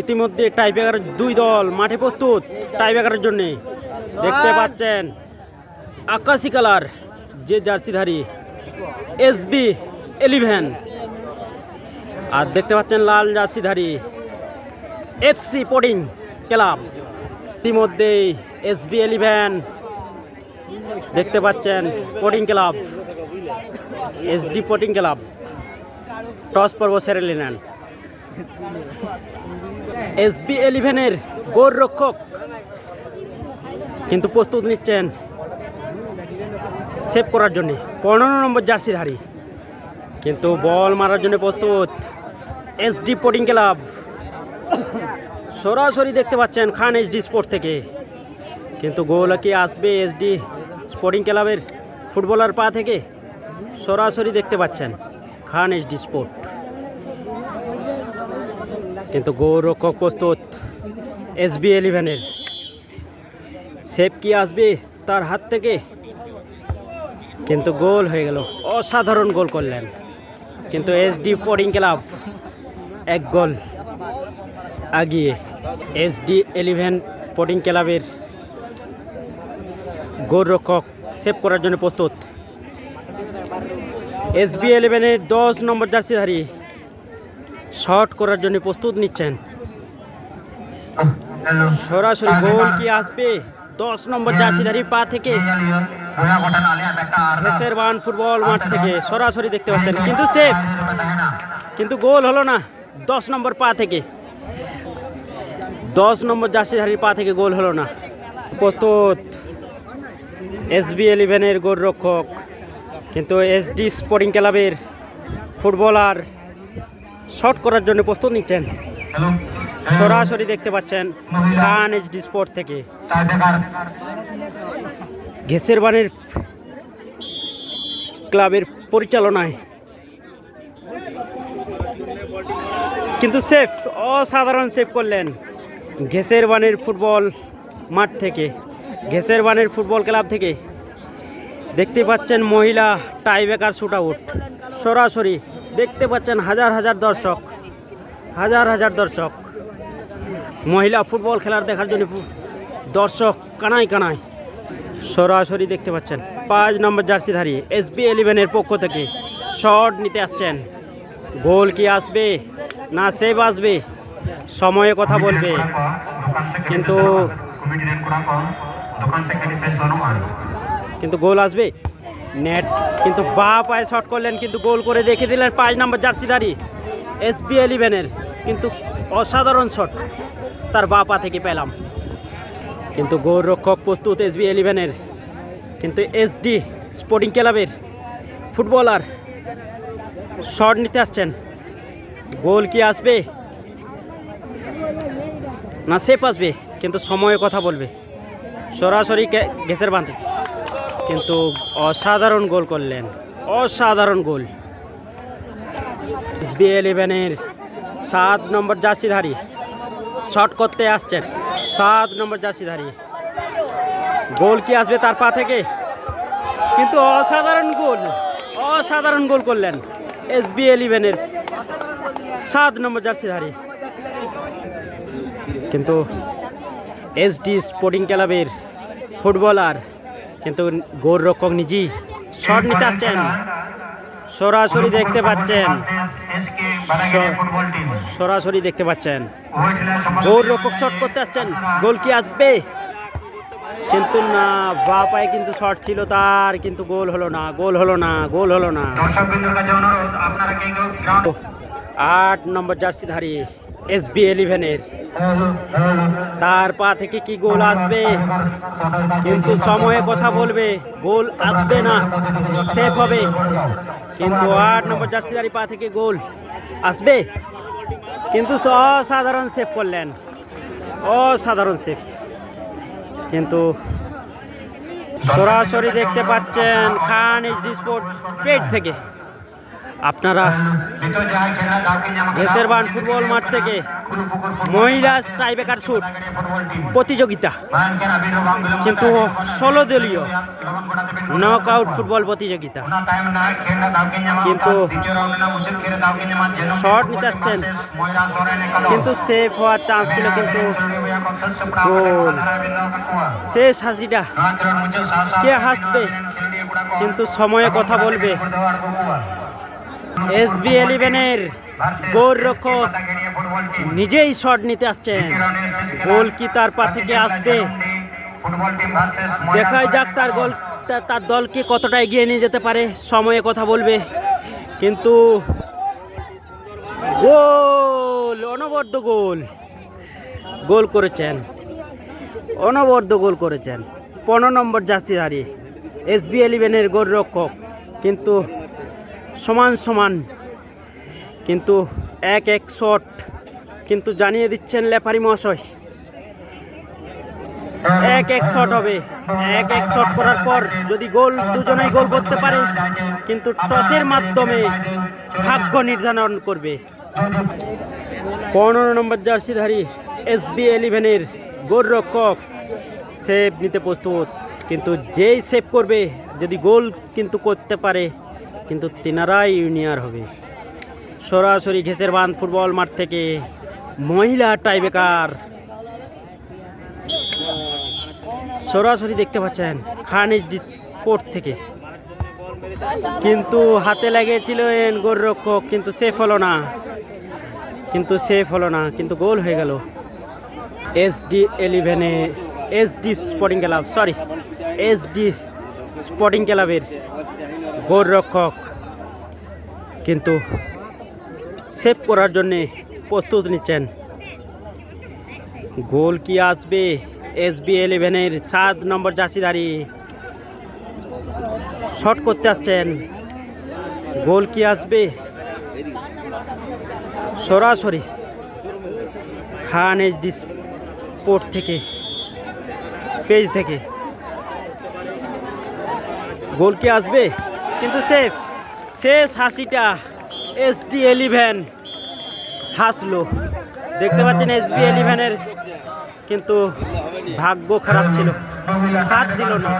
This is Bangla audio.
ইতিমধ্যে টাইব্রেকার দুই দল মাঠে প্রস্তুত টাইব্রেকারের জন্য। দেখতে পাচ্ছেন আকাশি কালার যে জার্সিধারী এসবি এলিভেন। আর দেখতে পাচ্ছেন লাল জার্সিধারী এফসি পোডিং ক্লাব। ইতিমধ্যেই এসবি এলিভেন দেখতে পাচ্ছেন sporting club SD sporting club. Toss পর্ব সেরে নিলেন। এসবি এলিভেনের গোল রক্ষক কিন্তু প্রস্তুত নিচ্ছেন সেভ করার জন্যে। পনেরো নম্বর জার্সিধারী। কিন্তু বল মারার জন্য প্রস্তুত এসডি পোটিং ক্লাব সরাসরি দেখতে পাচ্ছেন খান এইচডি স্পোর্ট থেকে। কিন্তু গোল কি আসবে এসডি স্পোর্টিং ক্লাবের ফুটবলার পা থেকে? সরাসরি দেখতে পাচ্ছেন খান এইচডি স্পোর্ট কিন্তু গোলরক্ষক প্রস্তুত এসবি ইলেভেনের। সেভ কি আসবে তার হাত থেকে? কিন্তু গোল হয়ে গেল। অসাধারণ গোল করলেন। কিন্তু এসডি স্পোর্টিং ক্লাব এক গোল আগিয়ে এসডি ইলেভেন স্পোর্টিং ক্লাবের গোলরক্ষক সেভ করার জন্য প্রস্তুত। এসবি ইলেভেনের দশ নম্বর জার্সি জার্সিধারী শট করার জন্য প্রস্তুত নিচ্ছেন। সরাসরি গোল কি আসবে? দশ নম্বর জার্সিধারীর পা থেকে। ঘেসের বান ফুটবল মাঠ থেকে সরাসরি দেখতে পাচ্ছেন। কিন্তু সেফ। কিন্তু গোল হলো না। দশ নম্বর পা থেকে। দশ নম্বর জার্সিধারীর পা থেকে গোল হলো না। প্রস্তুত। এসবি ইলেভেনের গোলরক্ষক। কিন্তু এসডি স্পোর্টিং ক্লাবের ফুটবলার শট করার জন্য প্রস্তুত নিচ্ছেন। সরাসরি দেখতে পাচ্ছেন খান এইচডি স্পোর্ট থেকে। ঘেসের বানের ক্লাবের পরিচালনায়। কিন্তু সেফ অসাধারণ সেভ করলেন ঘেসের বানের ফুটবল মাঠ থেকে। ঘেসের বানের ফুটবল ক্লাব থেকে। দেখতে পাচ্ছেন মহিলা টাইব্রেকার শুট আউট সরাসরি দেখতে পাচ্ছেন হাজার হাজার দর্শক, হাজার হাজার দর্শক। মহিলা ফুটবল খেলার দেখার জন্য দর্শক কানায় কানায় সরাসরি দেখতে পাচ্ছেন। পাঁচ নম্বর জার্সিধারী, এসবি ইলেভেনের পক্ষ থেকে শট নিতে আসছেন। গোল কি আসবে না সেভ আসবে? সময়ে কথা বলবে। কিন্তু কিন্তু গোল আসবে? নেট। কিন্তু বা পায়ে শট করলেন, কিন্তু গোল করে দেখে দিলেন পাঁচ নম্বর জার্সিধারী এসবি ইলেভেনের। কিন্তু অসাধারণ শট তার বা পা থেকে পেলাম। কিন্তু গোল রক্ষক প্রস্তুত এসবি ইলেভেনের। কিন্তু এসডি স্পোর্টিং ক্লাবের ফুটবলার শট নিতে আসছেন। গোল কি আসবে? না সেফ আসবে, কিন্তু সময়ে কথা বলবে। সরাসরি গ্যাসের বাঁধে। কিন্তু অসাধারণ গোল করলেন। অসাধারণ গোল। এসবি ইলেভেনের সাত নম্বর জার্সিধারী শট করতে আসছেন। সাত নম্বর জার্সিধারী। গোল কি আসবে তার পা থেকে? কিন্তু অসাধারণ গোল। অসাধারণ গোল করলেন এস এসবি ইলেভেনের সাত নম্বর জার্সিধারী। কিন্তু এসডি স্পোর্টিং ক্লাবের ফুটবলার কিন্তু গোলরক্ষক নিজেই শট নিতে আসছেন। সরাসরি দেখতে পাচ্ছেন। সরাসরি দেখতে পাচ্ছেন। গোল রক্ষক শট করতে আসছেন। গোল কি আসবে? কিন্তু না বা পায়ে কিন্তু শট ছিল তার কিন্তু গোল হলো না গোল হলো না গোল হলো না। আট নম্বর জার্সি জার্সিধারী। এস বি ইলেভেনের তার পা থেকে কি গোল আসবে? কিন্তু সময়ে কথা বলবে, গোল আসবে না, সেফ হবে। কিন্তু আট নম্বর জার্সিধারী পা থেকে গোল আসবে। কিন্তু অসাধারণ সেভ করলেন। অসাধারণ সেভ। কিন্তু সরাসরি দেখতে পাচ্ছেন খান এইচডি ডিসপোর্ট পেট থেকে। আপনারা ঘেসের বান ফুটবল মাঠ থেকে মহিলা টাইবেকার শুট প্রতিযোগিতা। কিন্তু ষোলো দলীয় নক আউট ফুটবল প্রতিযোগিতা। কিন্তু শর্ট নিতে আসছেন কিন্তু সেফ হওয়ার চান্স ছিল, কিন্তু শেষ হাসিটা কে হাসবে? কিন্তু সময়ে কথা বলবে। এস বি এলিভেনের গোল রক্ষক নিজেই শট নিতে আসছেন। গোল কি তার পা থেকে আসবে দেখাই যাক তার গোল তার দলকে কতটা এগিয়ে নিয়ে যেতে পারে, সময়ে কথা বলবে। কিন্তু গোল, অনবদ্য গোল। গোল করেছেন। অনবদ্য গোল করেছেন। পনেরো নম্বর জার্সি হারিয়ে এস বি এলিভেনের গোলরক্ষক। কিন্তু সমান সমান। কিন্তু এক এক শট কিন্তু জানিয়ে দিচ্ছেন লেফারি মহাশয়। এক এক শট হবে। এক এক শট করার পর যদি গোল দুজনেই গোল করতে পারে, কিন্তু টসের মাধ্যমে ভাগ্য নির্ধারণ করবে। পনেরো নম্বর জার্সিধারী এস বি এলিভেনের গোলরক্ষক সেভ নিতে প্রস্তুত। কিন্তু যেই সেভ করবে, যদি গোল কিন্তু করতে পারে কিন্তু তিনারাই ইউনিয়ার হবে। সরাসরি ঘেসের বান ফুটবল মাঠ থেকে মহিলা টাইবেকার সরাসরি দেখতে পাচ্ছেন খানিজ স্পোর্ট থেকে। কিন্তু হাতে লেগেছিলেন গোলরক্ষক, কিন্তু সেফ হলো না। কিন্তু সেফ হলো না, কিন্তু গোল হয়ে গেল। S D এলিভেনে S D sporting club sorry S D sporting ক্লাবের গোলরক্ষক। কিন্তু সেভ করার জন্যে প্রস্তুত নিচ্ছেন। গোল কি আসবে? এস বি ইলেভেনের সাত নম্বর জার্সিধারী শট করতে আসছেন। গোল কি আসবে? সরাসরি খান এইচ ডি স্পোর্ট থেকে, পেজ থেকে। গোল কি আসবে? কিন্তু সেফ শেষ হাসিটা এস ডি এলিভেন হাসলো। দেখতে পাচ্ছেন এস বি এলিভেনের কিন্তু ভাগ্য খারাপ ছিল। সাথ দিল না।